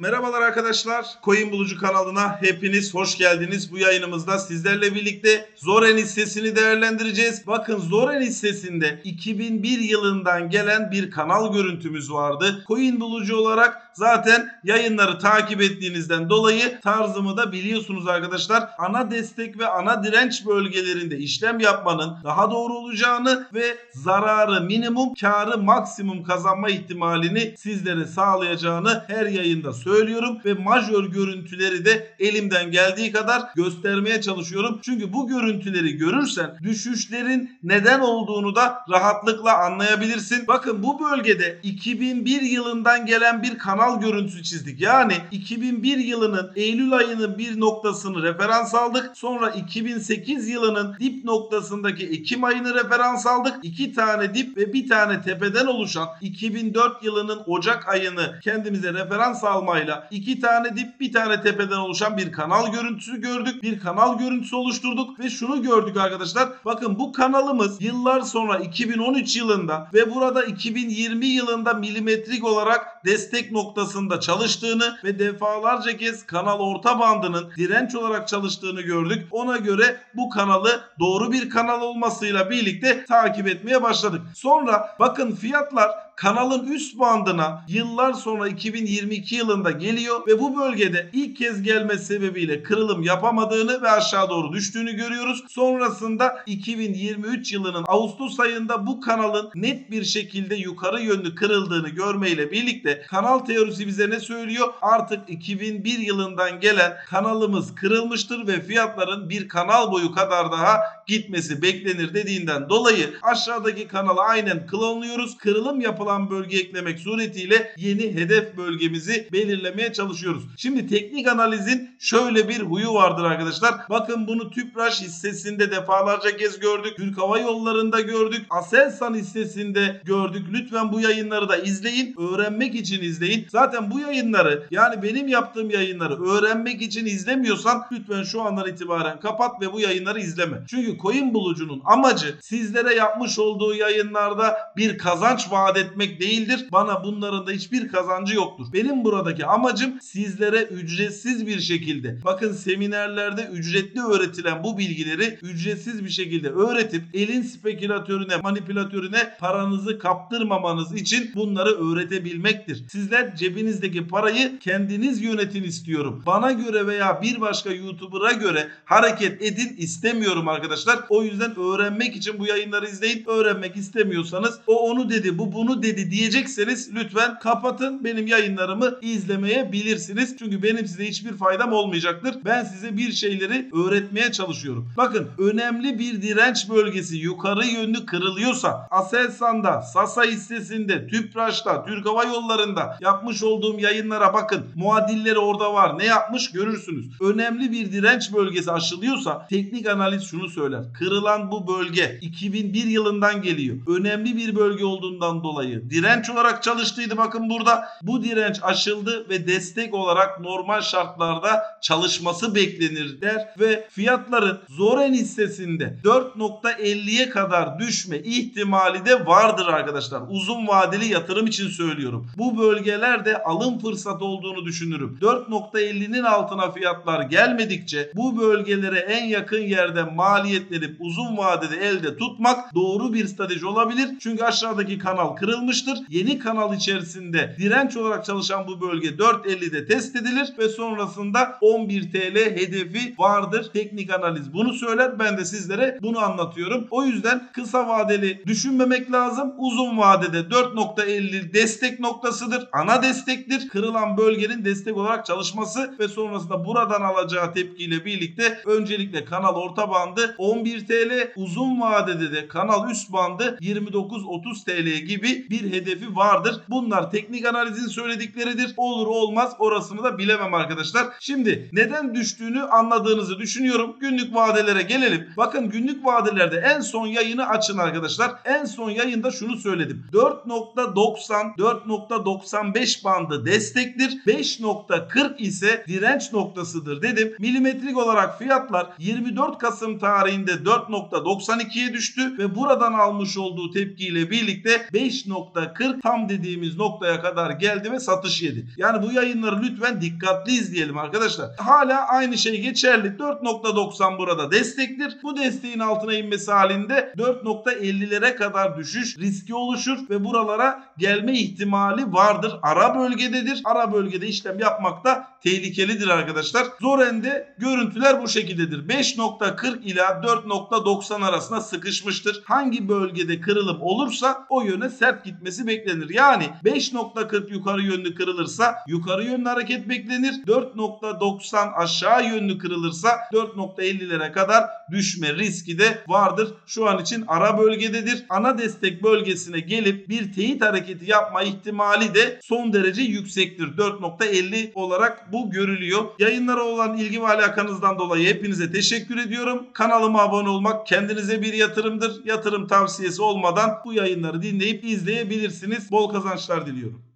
Merhabalar arkadaşlar. Coin Bulucu kanalına hepiniz hoş geldiniz. Bu yayınımızda sizlerle birlikte Zoren hissesini değerlendireceğiz. Bakın Zoren hissesinde 2001 yılından gelen bir kanal görüntümüz vardı. Coin Bulucu olarak zaten yayınları takip ettiğinizden dolayı tarzımı da biliyorsunuz arkadaşlar. Ana destek ve ana direnç bölgelerinde işlem yapmanın daha doğru olacağını ve zararı minimum, karı maksimum kazanma ihtimalini sizlere sağlayacağını her yayında söylüyorum ve majör görüntüleri de elimden geldiği kadar göstermeye çalışıyorum. Çünkü bu görüntüleri görürsen düşüşlerin neden olduğunu da rahatlıkla anlayabilirsin. Bakın bu bölgede 2001 yılından gelen bir kanal görüntüsü çizdik. Yani 2001 yılının Eylül ayının bir noktasını referans aldık. Sonra 2008 yılının dip noktasındaki Ekim ayını referans aldık. İki tane dip ve bir tane tepeden oluşan 2004 yılının Ocak ayını kendimize referans almayla iki tane dip bir tane tepeden oluşan bir kanal görüntüsü gördük. Bir kanal görüntüsü oluşturduk ve şunu gördük arkadaşlar. Bakın bu kanalımız yıllar sonra 2013 yılında ve burada 2020 yılında milimetrik olarak destek noktasında çalıştığını ve defalarca kez kanal orta bandının direnç olarak çalıştığını gördük. Ona göre bu kanalı doğru bir kanal olmasıyla birlikte takip etmeye başladık. Sonra bakın fiyatlar kanalın üst bandına yıllar sonra 2022 yılında geliyor ve bu bölgede ilk kez gelme sebebiyle kırılım yapamadığını ve aşağı doğru düştüğünü görüyoruz. Sonrasında 2023 yılının Ağustos ayında bu kanalın net bir şekilde yukarı yönlü kırıldığını görmeyle birlikte kanal teorisi bize ne söylüyor? Artık 2001 yılından gelen kanalımız kırılmıştır ve fiyatların bir kanal boyu kadar daha gitmesi beklenir dediğinden dolayı aşağıdaki kanala aynen klonluyoruz. Kırılım yapılan bölge eklemek suretiyle yeni hedef bölgemizi belirlemeye çalışıyoruz. Şimdi teknik analizin şöyle bir huyu vardır arkadaşlar. Bakın bunu Tüpraş hissesinde defalarca kez gördük. Türk Hava Yolları'nda gördük. Aselsan hissesinde gördük. Lütfen bu yayınları da izleyin. Öğrenmek için izleyin. Zaten bu yayınları yani benim yaptığım yayınları öğrenmek için izlemiyorsan lütfen şu andan itibaren kapat ve bu yayınları izleme. Çünkü coin bulucunun amacı sizlere yapmış olduğu yayınlarda bir kazanç vaat etmek değildir. Bana bunların da hiçbir kazancı yoktur. Benim buradaki amacım sizlere ücretsiz bir şekilde bakın seminerlerde ücretli öğretilen bu bilgileri ücretsiz bir şekilde öğretip elin spekülatörüne manipülatörüne paranızı kaptırmamanız için bunları öğretebilmektir. Sizler cebinizdeki parayı kendiniz yönetin istiyorum. Bana göre veya bir başka YouTuber'a göre hareket edin istemiyorum arkadaşlar. O yüzden öğrenmek için bu yayınları izleyin. Öğrenmek istemiyorsanız o onu dedi bu bunu dedi diyecekseniz lütfen kapatın benim yayınlarımı izlemeyebilirsiniz. Çünkü benim size hiçbir faydam olmayacaktır. Ben size bir şeyleri öğretmeye çalışıyorum. Bakın önemli bir direnç bölgesi yukarı yönlü kırılıyorsa Aselsan'da, Sasa hissesinde, Tüpraş'ta, Türk Hava Yolları'nda yapmış olduğum yayınlara bakın. Muadilleri orada var. Ne yapmış görürsünüz. Önemli bir direnç bölgesi aşılıyorsa teknik analiz şunu söyler. Kırılan bu bölge 2001 yılından geliyor. Önemli bir bölge olduğundan dolayı direnç olarak çalıştıydı. Bakın burada bu direnç aşıldı ve destek olarak normal şartlarda çalışması beklenir der ve fiyatların Zoren hissesinde 4.50'ye kadar düşme ihtimali de vardır arkadaşlar. Uzun vadeli yatırım için söylüyorum. Bu bölgelerde alım fırsatı olduğunu düşünürüm. 4.50'nin altına fiyatlar gelmedikçe bu bölgelere en yakın yerde maliyetlenip uzun vadede elde tutmak doğru bir strateji olabilir. Çünkü aşağıdaki kanal kırılmıştır. Yeni kanal içerisinde direnç olarak çalışan bu bölge 4.50'de test edilir ve sonrasında 11 TL hedefi vardır. Teknik analiz bunu söyler. Ben de sizlere bunu anlatıyorum. O yüzden kısa vadeli düşünmemek lazım. Uzun vadede 4.50 destek noktasıdır. Ana destektir. Kırılan bölgenin destek olarak çalışması ve sonrasında buradan alacağı tepkiyle birlikte öncelikle kanal orta bandı 11 TL uzun vadede de kanal üst bandı 29-30 TL gibi bir hedefi vardır. Bunlar teknik analizin söyledikleridir. Olur olmaz orasını da bilemem arkadaşlar. Şimdi neden düştüğünü anladığınızı düşünüyorum. Günlük vadelere gelelim. Bakın günlük vadelerde en son yayını açın arkadaşlar. En son yayında şunu söyledim. 4.90 4.95 bandı destektir. 5.40 ise direnç noktasıdır dedim. Milimetrik olarak fiyatlar 24 Kasım tarihinde 4.92'ye düştü ve buradan almış olduğu tepkiyle birlikte 5. 5.40 tam dediğimiz noktaya kadar geldi ve satış yedi. Yani bu yayınları lütfen dikkatli izleyelim arkadaşlar. Hala aynı şey geçerli. 4.90 burada destektir. Bu desteğin altına inmesi halinde 4.50'lere kadar düşüş riski oluşur ve buralara gelme ihtimali vardır. Ara bölgededir. Ara bölgede işlem yapmak da tehlikelidir arkadaşlar. Zoren'de görüntüler bu şekildedir. 5.40 ila 4.90 arasında sıkışmıştır. Hangi bölgede kırılım olursa o yöne sert gitmesi beklenir. Yani 5.40 yukarı yönlü kırılırsa yukarı yönlü hareket beklenir. 4.90 aşağı yönlü kırılırsa 4.50'lere kadar düşme riski de vardır. Şu an için ara bölgededir. Ana destek bölgesine gelip bir teyit hareketi yapma ihtimali de son derece yüksektir. 4.50 olarak bu görülüyor. Yayınlara olan ilgi ve alakanızdan dolayı hepinize teşekkür ediyorum. Kanalıma abone olmak kendinize bir yatırımdır. Yatırım tavsiyesi olmadan bu yayınları dinleyip izleyebilirsiniz. Bol kazançlar diliyorum.